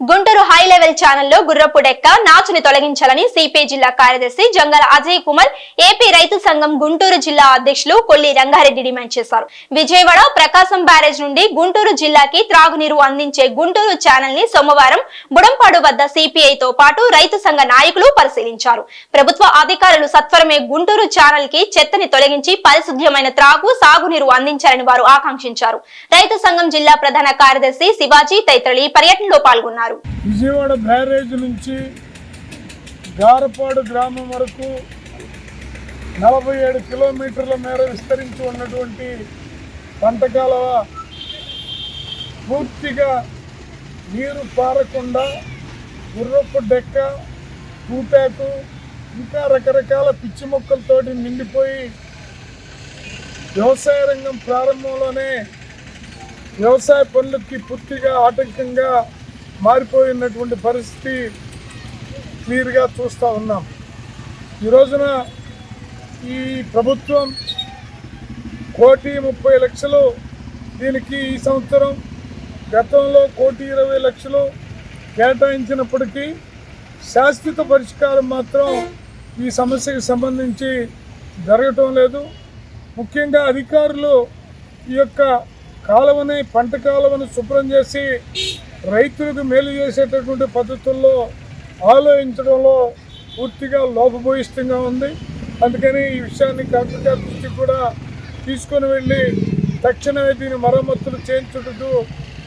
Guntur high level ఛానల్లో గుర్రపు డెక్క నాచుని తొలగించాలని సిపిఐ జిల్లా కార్యదర్శి జంగల అజయ్ కుమార్ ఏపీ రైతు సంఘం గుంటూరు జిల్లా అధ్యక్షులు కొల్లి రంగారెడ్డి డిమాండ్ చేశారు. విజయవాడ ప్రకాశం బ్యారేజ్ నుండి గుంటూరు జిల్లాకి త్రాగునీరు అందించే గుంటూరు ఛానల్ని సోమవారం బుడంపాడు వద్ద సిపిఐతో పాటు రైతు సంఘ నాయకులు పరిశీలించారు. ప్రభుత్వ అధికారులు సత్వరమే గుంటూరు ఛానల్కి చెత్తని తొలగించి పరిశుభ్రమైన త్రాగు సాగునీరు అందించాలని వారు ఆకాంక్షించారు. రైతు సంఘం జిల్లా ప్రధాన కార్యదర్శి శివాజీ తదితరులు ఈ పర్యటనలో పాల్గొన్నారు. విజయవాడ బ్యారేజ్ నుంచి గారపాడు గ్రామం వరకు నలభై ఏడు కిలోమీటర్ల మేర విస్తరించి ఉన్నటువంటి పంట పూర్తిగా నీరు పారకుండా గుర్రపు డెక్క పూటాకు ఇంకా రకరకాల పిచ్చి మొక్కలతోటి నిండిపోయి వ్యవసాయ రంగం ప్రారంభంలోనే వ్యవసాయ పనులకి పూర్తిగా ఆటంకంగా మారిపోయినటువంటి పరిస్థితి క్లియర్గా చూస్తూ ఉన్నాం. ఈ రోజున ఈ ప్రభుత్వం కోటి ముప్పై లక్షలు దీనికి ఈ సంవత్సరం గతంలో కోటి ఇరవై లక్షలు కేటాయించినప్పటికీ శాశ్వత పరిష్కారం మాత్రం ఈ సమస్యకి సంబంధించి జరగటం లేదు. ముఖ్యంగా అధికారులు ఈ యొక్క కాలువని పంట కాలువను శుభ్రం చేసి రైతులకు మేలు చేసేటటువంటి పద్ధతుల్లో ఆలోచించడంలో పూర్తిగా లోపభూయిష్టంగా ఉంది. అందుకని ఈ విషయాన్ని కలెక్టర్ గారి దృష్టికి కూడా తీసుకొని వెళ్ళి తక్షణమే దీని మరమ్మతులు చేయించుటకు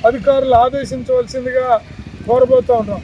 అధికారులు ఆదేశించవలసిందిగా కోరబోతూ ఉన్నాం.